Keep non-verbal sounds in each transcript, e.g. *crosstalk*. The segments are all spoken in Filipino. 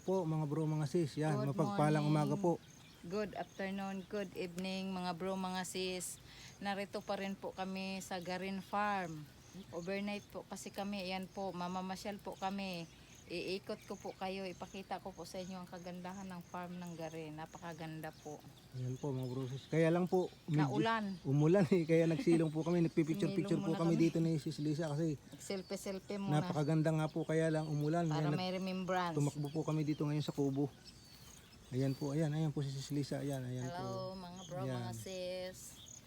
mga sis. Yan, Good mapagpalang morning. umaga po. Good afternoon, good evening mga bro, mga sis. Narito pa rin po kami sa Garin Farm. Overnight po kasi kami, ayan po, mamamasyal po kami. Iikot ko po kayo, ipakita ko po sa inyo ang kagandahan ng farm ng Garin. Napakaganda po. Ayan po mga bro sis. Kaya lang po, Naulan. umulan eh. Kaya nagsilong po kami. Nagpipicture-picture Sumilong po muna kami kami. dito ni sis Lisa kasi Selfie-selfie muna napakaganda nga po. Kaya lang umulan. para Ayan, may remembrance. tumakbo po kami dito ngayon sa Kubo. Ayan po, ayan, ayan po si sis Lisa. Ayan, ayan po. Hello mga bro, Yan. mga sis.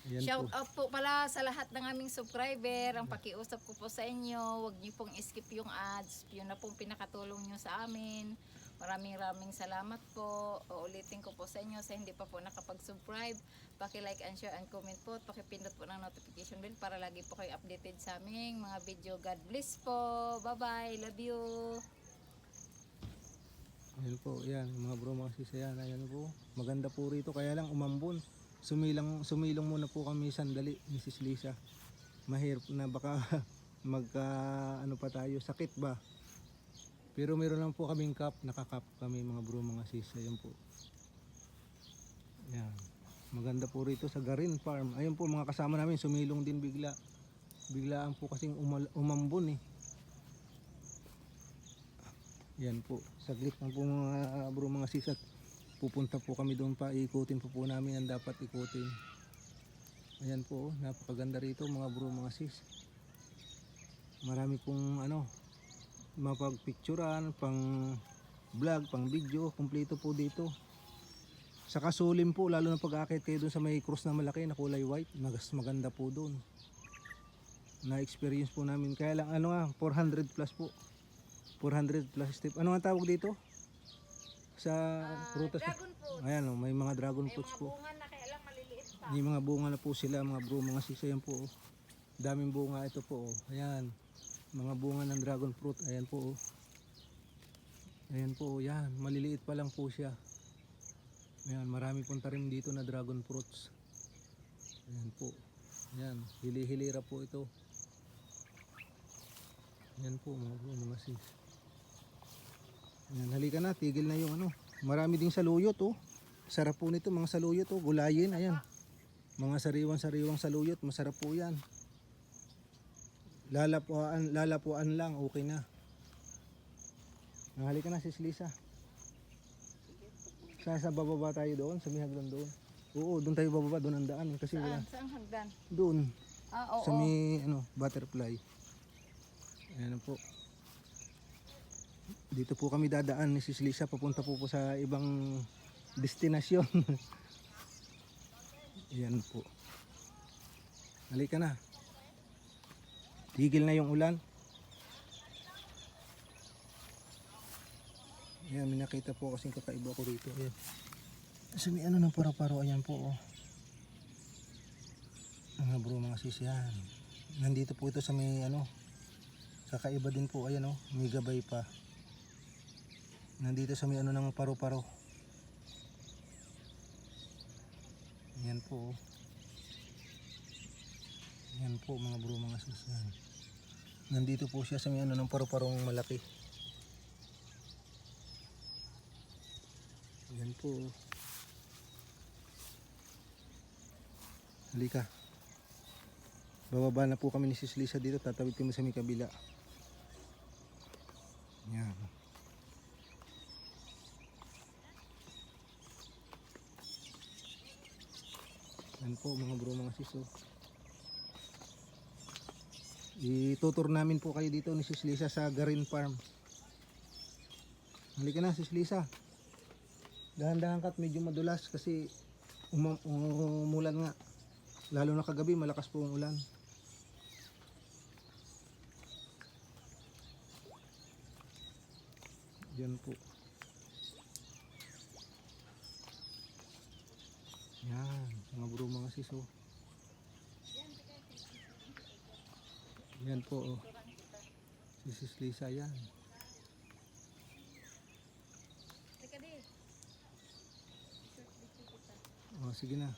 Ayan Shout po. out po pala sa lahat ng aming subscriber. Ang pakiusap ko po sa inyo, huwag niyo pong skip yung ads. Yun na pong pinakatulong niyo sa amin. Maraming maraming salamat po. Uulitin ko po sa inyo sa hindi pa po nakapag-subscribe. Paki-like and share and comment po. Pakipindot po ng notification bell para lagi po kayo updated sa aming mga video. God bless po. Bye-bye. Love you. Ayan po, ayan, mga bro, mga sis, ayan, ayan po. Maganda po rito, kaya lang umambon. Sumilang, sumilong muna po kami sandali, Mrs. Lisa. Mahirap na baka *laughs* magka, ano pa tayo, sakit ba? Pero meron lang po kaming cup, nakakap kami mga bro, mga sis, ayan po. Ayan. Maganda po rito sa Garin Farm. Ayun po mga kasama namin, sumilong din bigla. Biglaan po kasing umal- umambon eh. Yan po. Saglit lang po mga bro mga sis at pupunta po kami doon pa. Ikutin po po namin ang dapat ikutin. Ayan po. Napakaganda rito mga bro mga sis. Marami pong ano mapagpicturan, pang vlog, pang video. Kumpleto po dito. Sa kasulim po, lalo na pag-akit kayo doon sa may cross na malaki na kulay white. Magas maganda po doon. Na-experience po namin. Kaya lang ano nga, 400 plus po. 400 plus step. Ano nga tawag dito? Sa prutas. Ah, Dragon fruit. Ayan, oh, may mga dragon May fruits mga po. bunga na kaya lang maliliit pa. May mga bunga na po sila, mga bro, mga sis. Ayan po. oh. Daming bunga ito po. oh. Ayan. Mga bunga ng dragon fruit. Ayan po. oh. Ayan po. oh, Yan. Maliliit pa lang po siya. Ayan. Marami pong tarim dito na dragon fruits. Ayan po. Ayan. Hili-hilira po ito. Ayan po mga bro, mga sis. Ayan. Halika na. Tigil na yung ano. Marami ding saluyot oh. Sarap po nito mga saluyot oh. Gulayin. Ayan. Mga sariwang-sariwang saluyot. Masarap po yan. Lalapuan, lalapuan lang. Okay na. Nahali ka na sis Lisa. Sa sa bababa tayo doon, sa may hagdan doon. Oo, doon tayo bababa, doon ang daan. Kasi wala. Saan? Saan hagdan? Doon, Ah, oo. sa may ano, butterfly. Ayan po. Dito po kami dadaan ni Sis Lisa. Papunta po po sa ibang destinasyon. *laughs* Ayan po. Halika na. Tigil na yung ulan. Ayan, may nakita po kasing kakaiba ko rito. Ayan. Sa may ano ng paro-paro, ayan po. Oh. Mga bro, mga sis, yan. Nandito po ito sa may ano, kakaiba din po, ayan oh, may gabay pa. Nandito sa may ano ng paro-paro. Yan po. oh. Yan po mga bro, mga yan. Nandito po siya sa may ano ng paro-parong malaki. Yan po. oh. Halika. Bababa na po kami ni Sis Lisa dito. Tatawid kami sa may kabila. Yan. Yan po mga bro mga sis. oh. Itutur namin po kayo dito ni Sis Lisa sa Garin Farm. Halika na Sis Lisa. Dahan-dahan ka at medyo madulas kasi umam- umulan nga. Lalo na kagabi malakas po ang ulan. Yan po. Yan, mga mga siso. Yan po oh. Si Sis Lisa yan. Oh, sige na.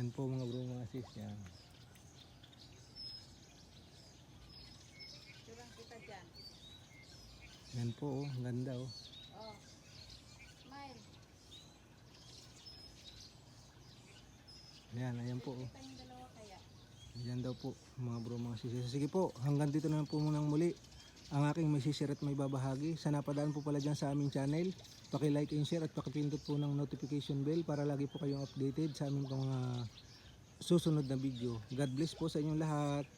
Yan po mga bro mga sis yan. Yan po, oh. Ganda, oh. Oh. Smile. Ayan, ayan po, oh. Ayan daw po, mga bro, mga sisir. Sige po, hanggang dito na lang po munang muli. Ang aking may sisir at may babahagi. Sa napadaan po pala dyan sa aming channel. Paki-like and share at pakipindot po ng notification bell para lagi po kayong updated sa aming mga susunod na video. God bless po sa inyong lahat.